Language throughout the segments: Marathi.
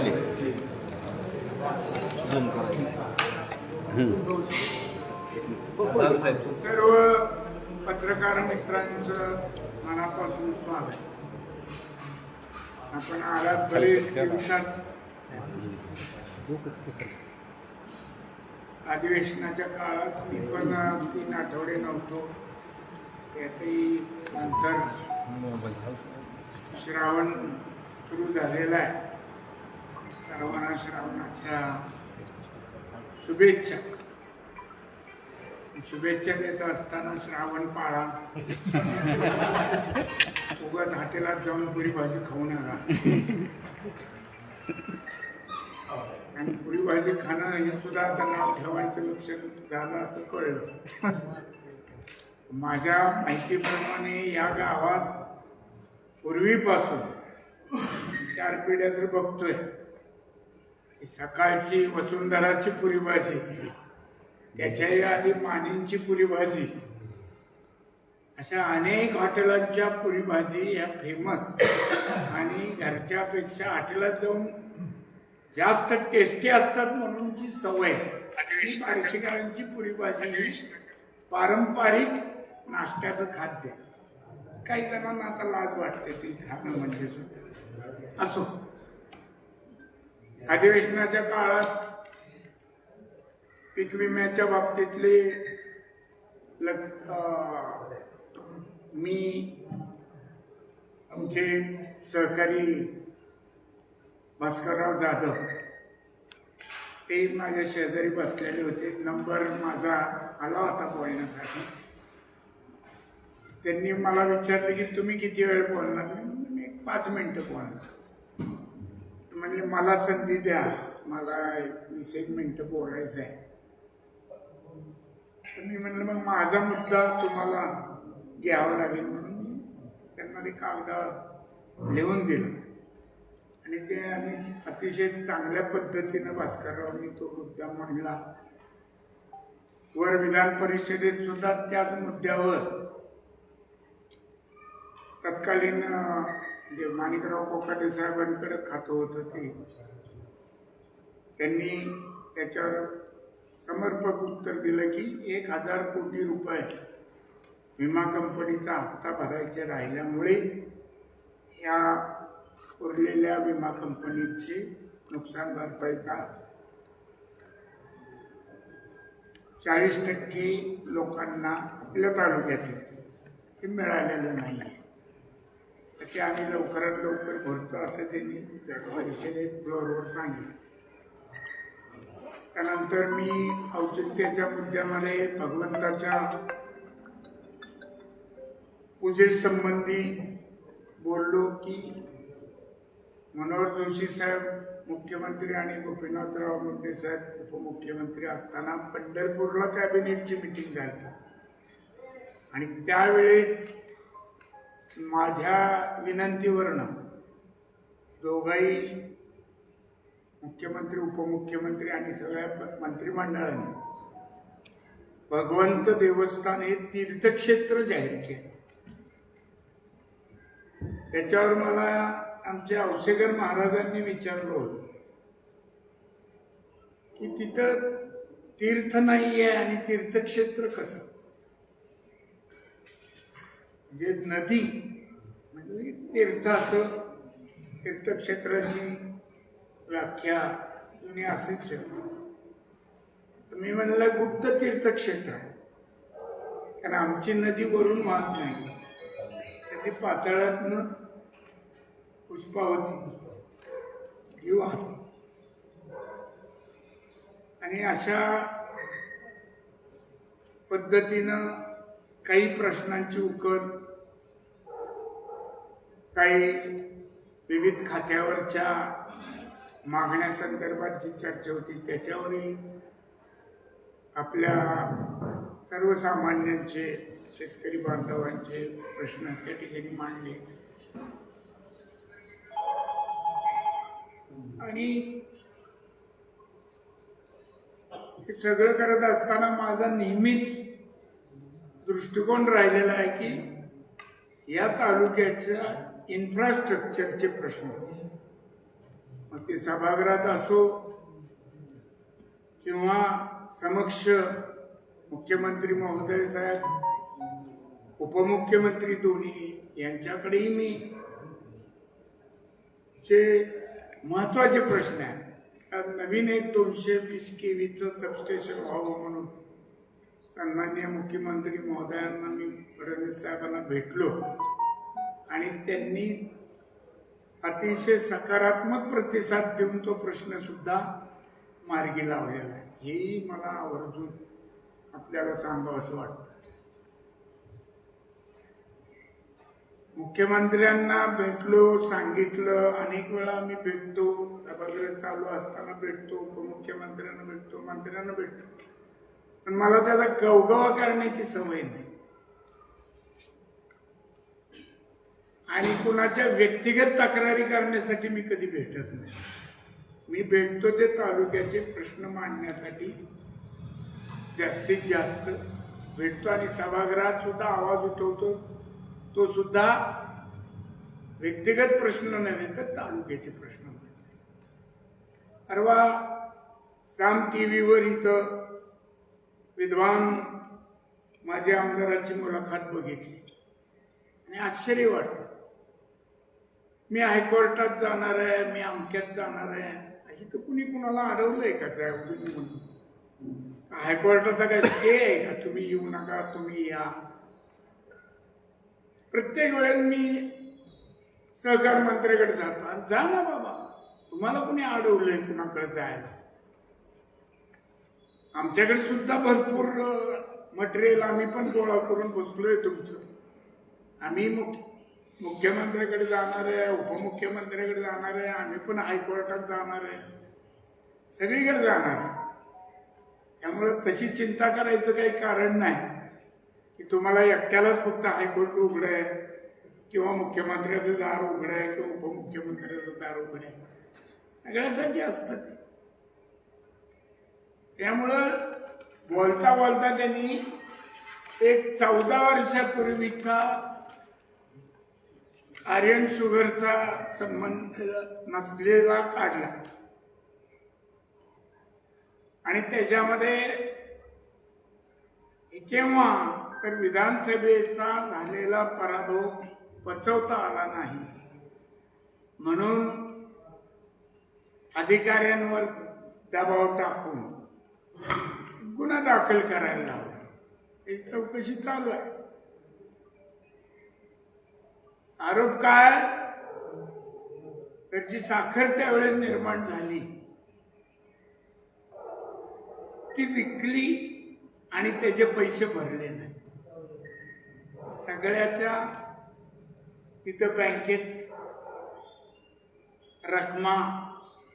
खाली. करायचं. सर्व पत्रकार मित्रांचं मनापासून स्वागत. आपण आलात दिवसात. अधिवेशनाच्या काळात मी पण तीन आठवडे नव्हतो. त्यातही नंतर श्रावण सुरू झालेला आहे. सर्वांना श्रावणाच्या शुभेच्छा. शुभेच्छा देत असताना श्रावण पाळा. उगाच हॉटेलात जाऊन पुरी भाजी खाऊ नका आणि पुरी भाजी खाणं हे सुद्धा आता नाव ठेवायचं लक्ष झालं असं कळलं. माझ्या माहितीप्रमाणे या गावात पूर्वीपासून चार पिढ्या तर बघतोय. सकाळची वसुंधराची पुरी भाजी त्याच्याही आधी मानींची पुरी भाजी अशा अनेक हॉटेलांच्या पुरी भाजी या फेमस. आणि घरच्यापेक्षा हॉटेलात जाऊन जास्त टेस्टी असतात म्हणूनची सवय. आणि पुरी भाजी ही पारंपरिक नाश्त्याचं खाद्य. काही जणांना आता लाज वाटते ती खाणं म्हणजे सुद्धा. असो. अधिवेशनाच्या काळात पीक विम्याच्या बाबतीतले लग मी आमचे सहकारी भास्करराव जाधव ते माझ्या शेजारी बसलेले होते. नंबर माझा आला होता बोलण्यासाठी. त्यांनी मला विचारलं की तुम्ही किती वेळ बोलणार? मी एक पाच मिनटं बोलणार. म्हणजे मला संधी द्या. मला एक वीस एक मिनटं बोलायचं आहे तर मी म्हणलं मग माझा मुद्दा तुम्हाला घ्यावा लागेल. म्हणून मी त्यांना ते कागदावर लिहून दिलं. आणि ते आम्ही अतिशय चांगल्या पद्धतीनं भास्कररावनी तो मुद्दा मांडला. वर विधान परिषदेत सुद्धा त्याच मुद्द्यावर तत्कालीन जे माणिकराव कोकाटे साहेबांकडे खातं होतं ते त्यांनी त्याच्यावर समर्पक उत्तर दिलं की एक हजार कोटी रुपये विमा कंपनीचा हप्ता भरायचे राहिल्यामुळे ह्या उरलेल्या विमा कंपनीची नुकसान भरपाईचा चाळीस टक्के लोकांना आपल्या तालुक्यातले हे मिळालेलं नाही आहे ते आम्ही लवकरात लवकर भरतो असं त्यांनी परिषदेत फ्लोअरवर सांगितलं. त्यानंतर मी औचित्याच्या मुद्द्यामध्ये भगवंताच्या पूजेसंबंधी बोललो की मनोहर जोशी साहेब मुख्यमंत्री आणि गोपीनाथराव मुंडे साहेब उपमुख्यमंत्री असताना पंढरपूरला कॅबिनेटची मिटिंग झाली आणि त्यावेळेस माझ्या विनंतीवरनं दोघाही मुख्यमंत्री उपमुख्यमंत्री आणि सगळ्या प- मंत्रिमंडळाने भगवंत देवस्थान हे तीर्थक्षेत्र जाहीर केलं. त्याच्यावर मला आमचे औसेकर महाराजांनी विचारलं होतं की तिथं तीर्थ नाही आहे आणि तीर्थक्षेत्र कसं? म्हणजे नदी म्हणजे तीर्थ असं तीर्थक्षेत्राची व्याख्या तुम्ही असेच ठेवली. मी म्हणलं गुप्त तीर्थक्षेत्र आहे. कारण आमची नदी वरून वाहत नाही. त्याची पातळातनं पुष्पावती ही वाहते. आणि अशा पद्धतीनं काही प्रश्नांची उकल काही विविध खात्यावरच्या मागण्यासंदर्भात जी चर्चा होती त्याच्यावरही आपल्या सर्वसामान्यांचे शेतकरी बांधवांचे प्रश्न त्या ठिकाणी मांडले. आणि हे सगळं करत असताना माझा नेहमीच दृष्टिकोन राहिलेला आहे की या तालुक्याच्या इन्फ्रास्ट्रक्चरचे प्रश्न मग ते सभागृहात असो किंवा समक्ष मुख्यमंत्री महोदय साहेब उपमुख्यमंत्री दोन्ही यांच्याकडेही मी जे महत्त्वाचे प्रश्न आहेत नवीन एक दोनशे वीस केवीचं सबस्टेशन व्हावं म्हणून सन्माननीय मुख्यमंत्री महोदयांना मी फडणवीस साहेबांना भेटलो. आणि त्यांनी अतिशय सकारात्मक प्रतिसाद देऊन तो प्रश्नसुद्धा मार्गी लावलेला आहे. हेही मला आवर्जून आपल्याला सांगावं असं वाटतं. मुख्यमंत्र्यांना भेटलो सांगितलं अनेक वेळा मी भेटतो सभागृह चालू असताना भेटतो उपमुख्यमंत्र्यांना भेटतो मंत्र्यांना भेटतो. पण मला त्याचा गवगवा करण्याची सवय नाही. आणि कुणाच्या व्यक्तिगत तक्रारी करण्यासाठी मी कधी भेटत नाही. मी भेटतो ते तालुक्याचे प्रश्न मांडण्यासाठी. जास्तीत जास्त भेटतो आणि सभागृहात सुद्धा आवाज उठवतो. तो सुद्धा व्यक्तिगत प्रश्न नव्हे तर तालुक्याचे प्रश्न मांडण्यासाठी. वा साम टी व्हीवर इथं विद्वान माझ्या आमदाराची मुलाखत बघितली. आणि आश्चर्य वाटलं. मी हायकोर्टात जाणार आहे मी अमक्यात जाणार आहे. इथं कुणी कुणाला अडवलंय का साहेब म्हणून? हायकोर्टाचा काय स्टे आहे का? तुम्ही येऊ नका तुम्ही या. प्रत्येक वेळेस मी सहकार मंत्र्याकडे जातो. जा ना बाबा. तुम्हाला कुणी अडवलंय कुणाकडे जायला? आमच्याकडे सुद्धा भरपूर मटेरियल आम्ही पण गोळा करून बसलोय तुमचं. आम्ही मुख्य मुख्यमंत्र्याकडे जाणार आहे उपमुख्यमंत्र्याकडे जाणार आहे आम्ही पण हायकोर्टात जाणार आहे. सगळीकडे जाणार आहे. त्यामुळं तशी चिंता करायचं काही कारण नाही. की तुम्हाला एकट्यालाच फक्त हायकोर्ट उघडं आहे किंवा मुख्यमंत्र्याचं दार उघडं आहे किंवा उपमुख्यमंत्र्याचं दार उघड आहे. सगळ्यासाठी असतं ते. त्यामुळं बोलता बोलता त्यांनी एक चौदा वर्षापूर्वीचा आर्यन शुगरचा संबंध नसलेला काढला. आणि त्याच्यामध्ये केव्हा तर विधानसभेचा झालेला पराभव पचवता आला नाही. म्हणून अधिकाऱ्यांवर दबाव टाकून गुन्हा दाखल करायला लावला. ही चौकशी चालू आहे. आरोप काय? तर जी साखर त्यावेळेस निर्माण झाली. ती विकली आणि त्याचे पैसे भरले नाही. सगळ्याच्या तिथं बँकेत रकमा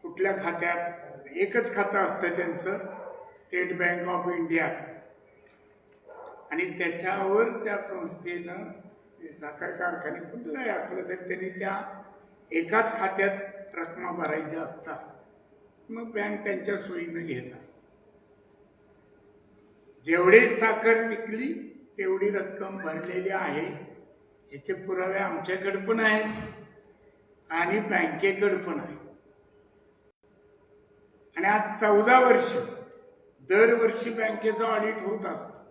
कुठल्या खात्यात? एकच खातं असतं त्यांचं. State Bank of India. आणि त्याच्यावर त्या संस्थेनं साखर कारखाने कुठलंही असलं तरी त्यांनी त्या एकाच खात्यात रकमा भरायच्या असतात. मग बँक त्यांच्या सोयीनं घेत असते. जेवढी साखर विकली तेवढी रक्कम भरलेली आहे. याचे पुरावे आमच्याकडे पण आहेत आणि बँकेकडे पण आहे आणि आज चौदा वर्ष दरवर्षी बँकेचं ऑडिट होत असतं.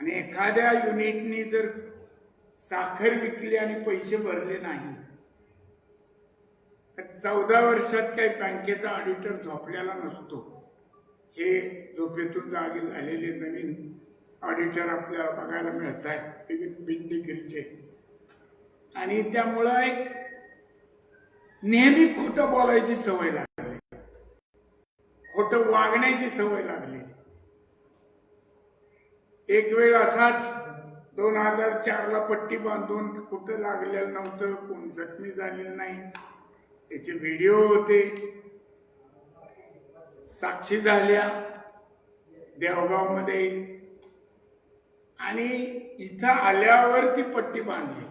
आणि एखाद्या युनिटनी जर साखर विकली आणि पैसे भरले नाही तर चौदा वर्षात काही बँकेचा ऑडिटर झोपलेला नसतो. हे झोपेतून जागे झालेले नवीन ऑडिटर आपल्याला बघायला मिळत आहे बिंडिगिरीचे आणि त्यामुळं एक नेहमी खोटं बोलायची सवय लागते. खोटं वागण्याची सवय लागली. एक वेळ असाच दोन हजार चारला पट्टी बांधून कुठं लागलेलं नव्हतं कोण जखमी झालेलं नाही. त्याचे व्हिडिओ होते. साक्षी झाल्या देवगावमध्ये आणि इथं आल्यावर ती पट्टी बांधली.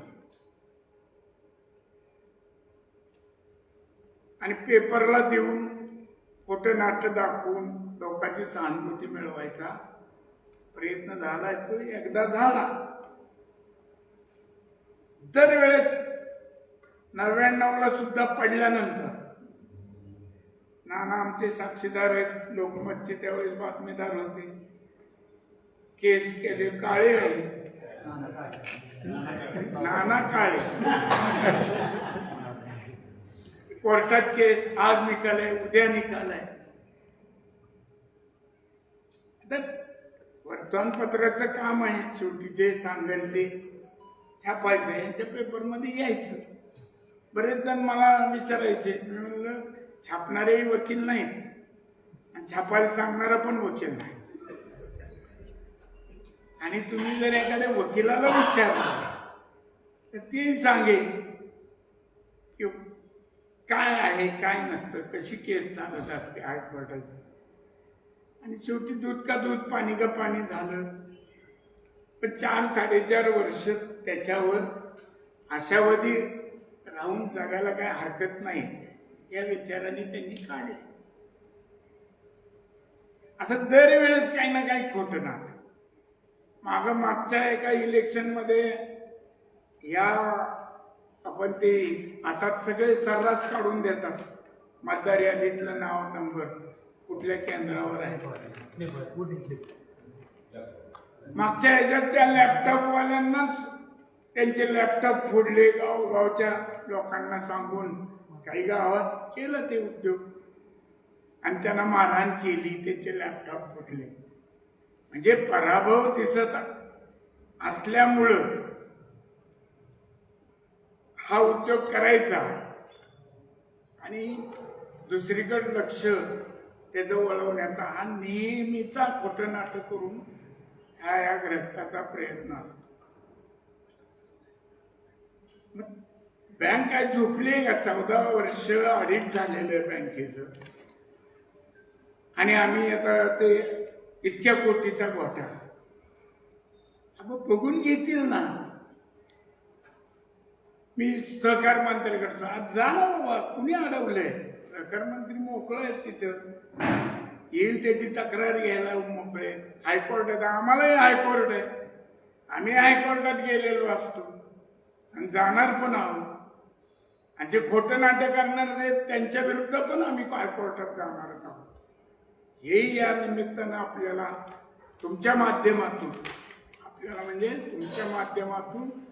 आणि पेपरला देऊन खोटं नाट्य दाखवून लोकांची सहानुभूती मिळवायचा प्रयत्न झाला तो एकदा झाला. दरवेळेस नव्याण्णवला सुद्धा पडल्यानंतर नाना आमचे साक्षीदार आहेत लोकमतचे त्यावेळेस बातमीदार होते. केस केले काळे. आहे नाना काळे. कोर्टात केस आज निकाल आहे उद्या निकाल आहे वर्तमानपत्राचं काम आहे. शेवटी जे सांगेल ते छापायचं यांच्या पेपरमध्ये यायचं. बरेच जण मला विचारायचे मी म्हणलं छापणारेही वकील नाहीत. आणि छापायला सांगणारा पण वकील नाही. आणि तुम्ही जर एखाद्या वकिलाला विचारलं तर ते सांगेल की काय आहे काय नसतं कशी केस चालत असते हायकोर्टाची आणि शेवटी दूध का दूध पाणी का पाणी झालं. पण चार साडेचार वर्ष त्याच्यावर आशावादी राहून जगायला काय हरकत नाही या विचाराने त्यांनी काढले. असं दरवेळेस काही ना काही खोटं ना माग मागच्या एका इलेक्शनमध्ये या आपण ते आता सगळे सर्रास काढून देतात. मतदार यादीतलं नाव नंबर कुठल्या केंद्रावर आहे? मागच्या ह्याच्यात त्या लॅपटॉपवाल्यांनाच त्यांचे लॅपटॉप फोडले गावगावच्या लोकांना सांगून काही गावात केलं ते उद्योग. आणि त्यांना मारहाण केली त्यांचे लॅपटॉप फुटले. म्हणजे पराभव दिसत असल्यामुळंच हा उद्योग करायचा. आणि दुसरीकडे लक्ष त्याचं वळवण्याचा हा नेहमीचा खोटं नाटक करून हा या ग्रस्ताचा प्रयत्न असतो. बँक काय झोपली आहे का? चौदा वर्ष ऑडिट झालेलं आहे बँकेचं. आणि आम्ही आता ते इतक्या कोटीचा घोटाळा. अगं बघून घेतील ना. मी सहकार मंत्र्याकडचं आज झाला बाबा कुणी अडवलंय? सहकार मंत्री मोकळं आहेत तिथं. येईल त्याची तक्रार घ्यायला मोकळे. हायकोर्टात आम्हालाही हायकोर्ट आहे. आम्ही हायकोर्टात गेलेलो असतो. आणि जाणार पण आहोत. आणि जे खोटं नाटक करणार आहेत त्यांच्या विरुद्ध पण आम्ही हायकोर्टात जाणारच आहोत. हेही या निमित्तानं आपल्याला तुमच्या माध्यमातून आपल्याला म्हणजे तुमच्या माध्यमातून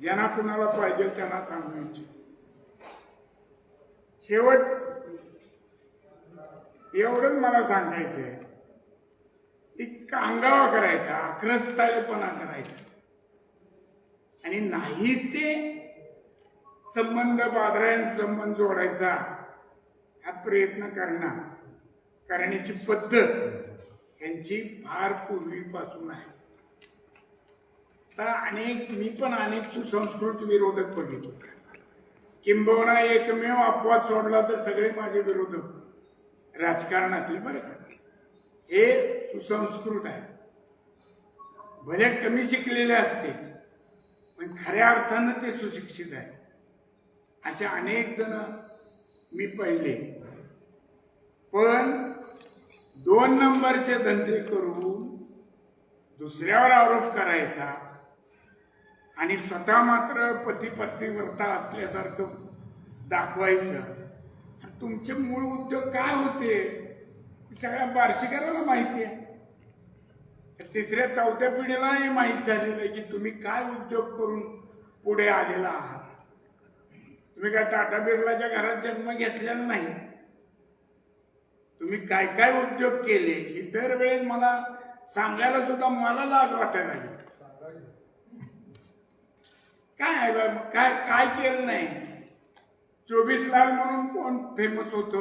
ज्यांना कुणाला पाहिजे त्यांना सांगू इच्छित. शेवट एवढंच मला सांगायचं आहे की कांगावा करायचा आक्रस्ताळेपणा करायचा. आणि नाही ते संबंध बाधरायन संबंध जोडायचा हा प्रयत्न करणार करण्याची पद्धत यांची फार पूर्वीपासून आहे. तर अनेक मी पण अनेक सुसंस्कृत विरोधक बघितले. किंबहुना एकमेव अपवाद सोडला तर सगळे माझे विरोधक राजकारणातले बरे हे सुसंस्कृत आहे. भले कमी शिकलेले असते पण खऱ्या अर्थानं ते सुशिक्षित आहे. असे अनेक जण मी पाहिले. पण दोन नंबरचे धंदे करून दुसऱ्यावर आरोप करायचा आणि स्वतः मात्र पती पत्नी व्रता असल्यासारखं दाखवायचं. तुमचे मूळ उद्योग काय होते? हे सगळ्या बार्शीकराला माहिती आहे. तिसऱ्या चौथ्या पिढीला हे माहीत झालेलं आहे की तुम्ही काय उद्योग करून पुढे आलेला आहात? तुम्ही काय टाटा बिर्लाच्या घरात जन्म घेतलेला नाही? तुम्ही काय काय उद्योग केले? ही दरवेळेस मला सांगायला सुद्धा मला लाज वाटायला लागली. काय आहे बा, काय काय केलं नाही? चोवीस लाल म्हणून कोण फेमस होत?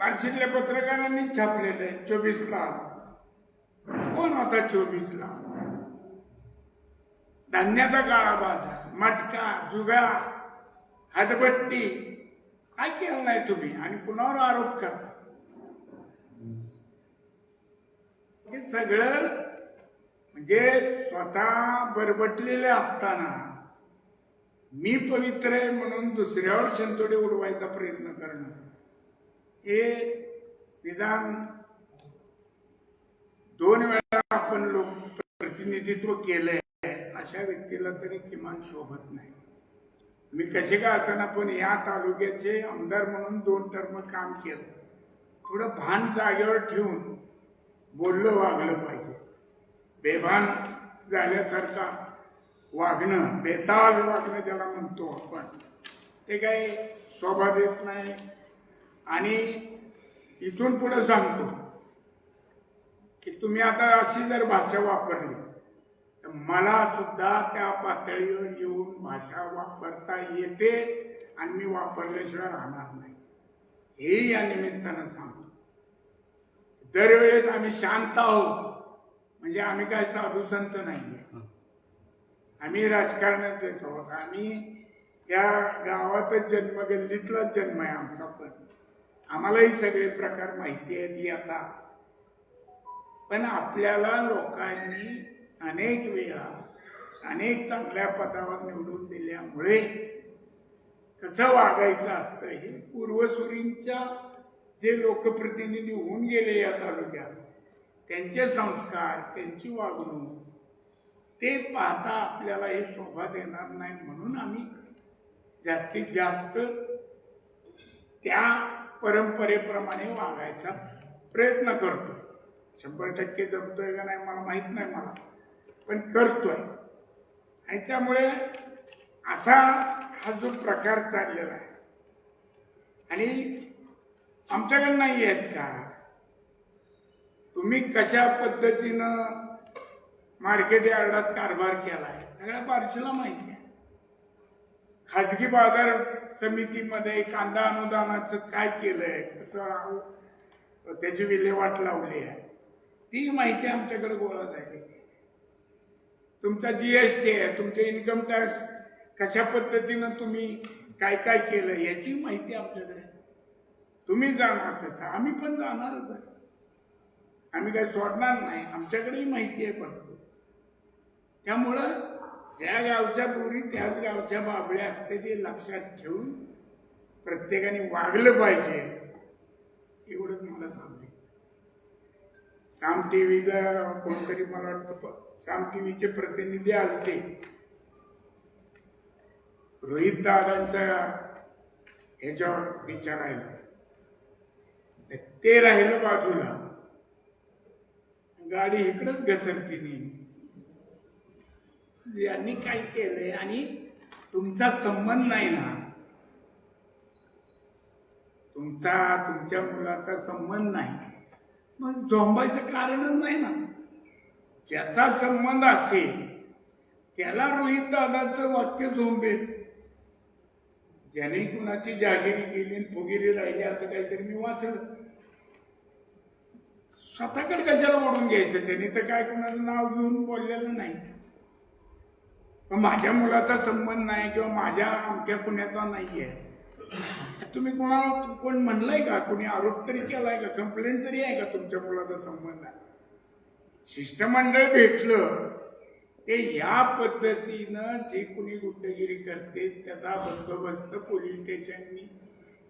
बार्शीतल्या पत्रकारांनी छापलेलं आहे चोवीस लाल कोण होता चोवीस लाल धान्याचा काळा बाजार मटका जुगा हातबट्टी. काय केलं नाही तुम्ही? आणि कुणावर आरोप करता? हे सगळं म्हणजे स्वतः बरबटलेले असताना मी पवित्र आहे म्हणून दुसऱ्यावर शंतोडे उडवायचा प्रयत्न करणं. हे निदान दोन वेळा आपण लोक प्रतिनिधित्व केलंय अशा व्यक्तीला तरी किमान शोभत नाही. मी कसे का असताना पण या तालुक्याचे आमदार म्हणून दोन टर्म काम केलं. थोडं भान जागेवर ठेवून बोललं वागलं पाहिजे. बेभान झाल्यासारखा वागणं बेताल वागणं ज्याला म्हणतो आपण ते काही शोभा देत नाही. आणि इथून पुढे सांगतो की तुम्ही आता अशी जर भाषा वापरली तर मला सुद्धा त्या पातळीवर येऊन भाषा वापरता येते आणि मी वापरल्याशिवाय राहणार नाही. हे या निमित्तानं सांगतो. दरवेळेस आम्ही शांत आहोत. म्हणजे आम्ही काय साधू संत नाहीये. आम्ही राजकारणात येतो. आहोत आम्ही या गावातच जन्म गल्लीतलाच जन्म आहे आमचा पण. आम्हालाही सगळे प्रकार माहिती आहेत आता. पण आपल्याला लोकांनी अनेक वेळा अनेक चांगल्या पदावर निवडून दिल्यामुळे कसं वागायचं असतं हे पूर्वसुरींच्या जे लोकप्रतिनिधी होऊन गेले या तालुक्यात त्यांचे संस्कार त्यांची वागणूक ते पाहता आपल्याला हे शोभा देणार नाही म्हणून आम्ही जास्तीत जास्त त्या परंपरेप्रमाणे वागायचा प्रयत्न करतो. शंभर टक्के जमतोय का नाही मला माहीत नाही मला पण करतोय. आणि त्यामुळे असा हा जो प्रकार चाललेला आहे. आणि आमच्याकडे नाही आहेत का? तुम्ही कशा पद्धतीनं मार्केट यार्डात कारभार केला आहे सगळ्या बारशीला माहिती आहे. खाजगी बाजार समितीमध्ये कांदा अनुदानाचं काय केलंय? कसं त्याची विल्हेवाट लावली आहे. ती माहिती आमच्याकडे गोळा जाई तुमचा जी तुमचा जीएसटी आहे तुमचे इन्कम टॅक्स कशा पद्धतीनं तुम्ही काय काय केलं याची माहिती आमच्याकडे. तुम्ही जाणार तसं. आम्ही पण जाणारच आहे. आम्ही काही सोडणार नाही. आमच्याकडेही माहिती आहे भरपूर. त्यामुळं ज्या गावच्या पोरी त्याच गावच्या बाबड्या असते ते लक्षात ठेवून प्रत्येकाने वागलं पाहिजे. एवढंच मला सांगायचं. साम टीव्हीला कोणतरी मला वाटतं प- साम टीव्हीचे प्रतिनिधी आलते. रोहित दादांचा ह्याच्यावर विचारायला ते राहिलं बाजूला. गाडी इकडंच घसरती यांनी काय केलंय? आणि तुमचा संबंध नाही ना. तुमचा तुमच्या मुलाचा संबंध नाही. मग झोंबायचं कारणच नाही ना. ज्याचा संबंध असेल त्याला रोहित दादाचं वाक्य झोंबेल. ज्याने कुणाची जागिरी गेली फुगिरी राहिली असं काहीतरी मी वाचलं. स्वतःकडे कशाला ओढून घ्यायचं? त्यांनी तर काय कोणाचं नाव घेऊन बोललेलं नाही. माझ्या मुलाचा संबंध नाही किंवा माझ्या अमक्या पुण्याचा आहे तुम्ही कोणाला कोण म्हणलंय का? कोणी आरोप तरी केलाय का? कंप्लेंट तरी आहे का तुमच्या मुलाचा संबंध? आहे शिष्टमंडळ भेटलं. ते या पद्धतीनं जे कोणी गुंडगिरी करते त्याचा बंदोबस्त पोलीस स्टेशननी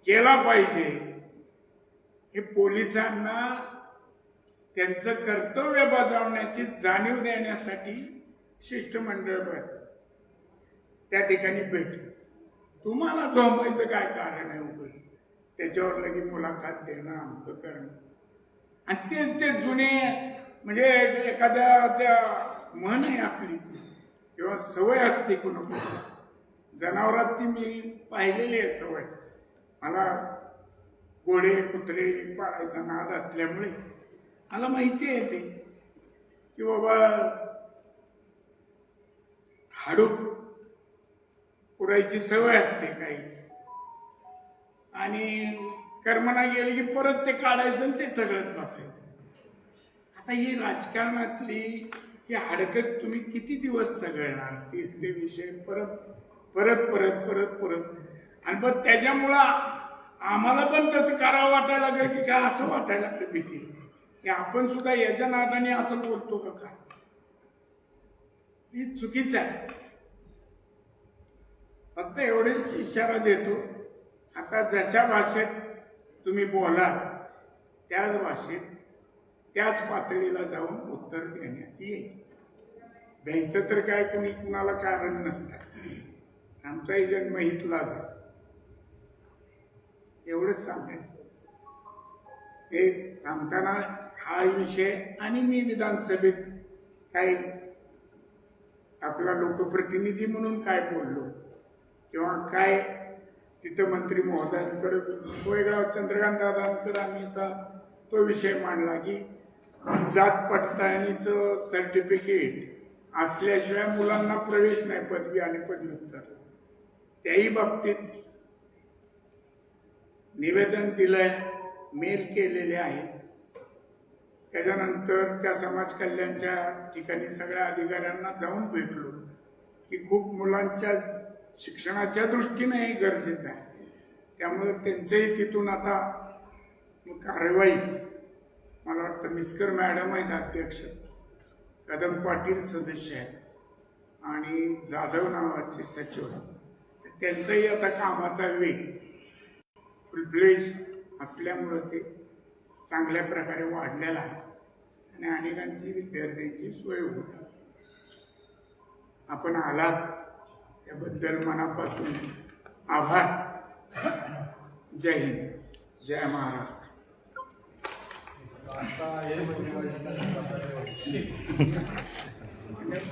केला पाहिजे. हे पोलिसांना त्यांचं कर्तव्य बजावण्याची जाणीव देण्यासाठी शिष्टमंडळ बस त्या ठिकाणी भेट. तुम्हाला झोंबायचं काय कारण आहे उगच? त्याच्यावर लगे मुलाखत देणं अमकं करणं. आणि तेच ते जुने म्हणजे एखाद्या त्या म्हण आहे आपली. किंवा सवय असते कुणा जनावरात ती मी पाहिलेली आहे सवय. मला घोडे कुत्रे पाळायचा नाद असल्यामुळे मला माहिती आहे ते. की बाबा हाडूक पुरायची सवय असते काही. आणि कर्मना गेले की परत ते काढायचं आणि ते सगळत बसायचं. आता ही राजकारणातली ही हाडकत तुम्ही किती दिवस चगळणार तेच ते विषय परत परत परत परत परत. आणि मग त्याच्यामुळं आम्हाला पण तसं करावं वाटायला लागलं की काय असं वाटायला लागलं भीती. की आपण सुद्धा याच्या नादाने असं बोलतो का काय? ही चुकीचं आहे. फक्त एवढेच इशारा देतो. आता जशा भाषेत तुम्ही बोला त्याच भाषेत त्याच पातळीला जाऊन उत्तर देण्यात येईल. द्यायचं तर काय कुणी कुणाला कारण नसतं. आमचाही जन्म इथलाच आहे. एवढंच सांगायचं. हे सांगताना हा विषय आणि मी विधानसभेत काही आपला लोकप्रतिनिधी म्हणून काय बोललो किंवा काय तिथं मंत्री महोदयांकडे वेगळा चंद्रकांत दादांकडे आम्ही तो विषय मांडला की जात पडताळणीचं सर्टिफिकेट असल्याशिवाय मुलांना प्रवेश नाही पदवी आणि पदव्युत्तर. त्याही बाबतीत निवेदन दिलंय. मेल केलेले आहेत. त्याच्यानंतर त्या समाज कल्याणच्या ठिकाणी सगळ्या अधिकाऱ्यांना जाऊन भेटलो की खूप मुलांच्या शिक्षणाच्या दृष्टीने हे गरजेचं आहे. त्यामुळे त्यांचंही तिथून आता कारवाई मला वाटतं मिस्कर मॅडम आहेत अध्यक्ष कदम पाटील सदस्य आहेत आणि जाधव नावाचे सचिव आहेत. त्यांचाही आता कामाचा वेग फुलफ्लेज असल्यामुळं ते चांगल्या प्रकारे वाढलेलं आहे. आणि अनेकांची विद्यार्थ्यांची सोय होत आपण आलात त्याबद्दल मनापासून आभार. जय हिंद. जय महाराष्ट्र. आता हे म्हणजे